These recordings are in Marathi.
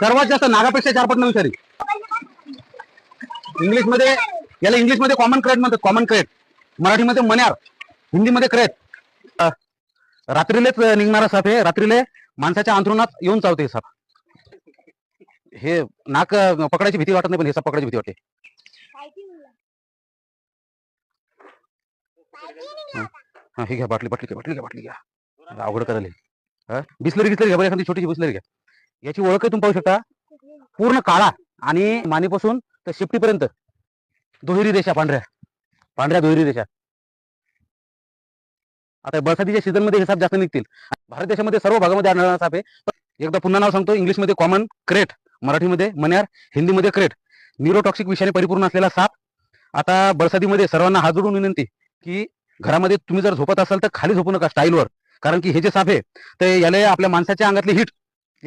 सर्वात जास्त नागापेक्षा चार पट विषारी इंग्लिशमध्ये याला इंग्लिशमध्ये कॉमन क्रेट म्हणतात. कॉमन क्रेट मराठीमध्ये मन्यार हिंदीमध्ये क्रेट रात्रीलेच निघणारा साप हे रात्रीले माणसाच्या अंथरुणात येऊन चावते हे साप. हे नाक पकडायची भीती वाटत नाही पण हे साप पकडायची भीती वाटते. हा हे घ्या बाटली बाटली घ्या बाटली घ्या बाटली घ्या. अवघड करायला बिसलरी घेतली घ्या बरं एखादी छोटीशी बिसलरी घ्या. याची ओळख तुम्ही पाहू शकता. पूर्ण काळा आणि मानेपासून तर शिफ्टीपर्यंत दुहेरी रेषा पांढऱ्या. पांढऱ्या दुहेरी रेषा आता बरसातीच्या सीझनमध्ये हे साप जास्त निघतील. भारत देशामध्ये सर्व भागामध्ये आढळणारा साप आहे. एकदा पुन्हा नाव सांगतो. इंग्लिशमध्ये कॉमन क्रेट मराठीमध्ये मन्यार हिंदीमध्ये क्रेट न्यूरोटॉक्सिक विषयाने परिपूर्ण असलेला साप. आता बरसातीमध्ये सर्वांना हात जोडून विनंती की घरामध्ये तुम्ही जर झोपत असाल तर खाली झोपू नका स्टाईलवर कारण की हे जे साप आहे ते याला आपल्या माणसाच्या अंगातली हिट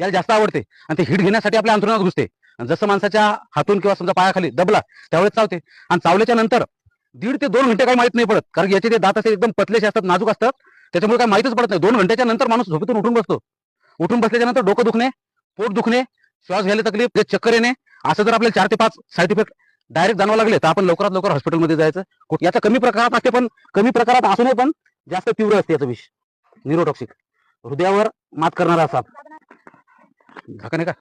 याला जास्त आवडते. आणि ते हिट घेण्यासाठी आपल्या अंतरुणात घुसते. आणि जसं माणसाच्या हातून किंवा समजा पायाखाली दबला त्यावेळेस चावते. आणि चावल्याच्या नंतर दीड ते दोन घंटे काही माहीत नाही पडत. कारण याचे ते दात असे एकदम पतलेसे असतात नाजूक असतात. त्याच्यामुळे काही माहितच पडत नाही. दोन घंट्याच्या नंतर माणूस झोपेतून उठून बसतो. उठून बसल्याच्या नंतर डोकं दुखणे पोट दुखणे श्वास घ्यायला तकलीफ ते चक्कर येणे. असं जर आपल्याला चार ते पाच साईड इफेक्ट डायरेक्ट जाणवा लागले तर आपण लवकरात लवकर हॉस्पिटलमध्ये जायचं. कुठ- याचा कमी प्रकारात असते पण कमी प्रकारात असूनही पण जास्त तीव्र असते याचं विष. न्यूरोटॉक्सिक हृदयावर मात करणारा असा झाका नाही का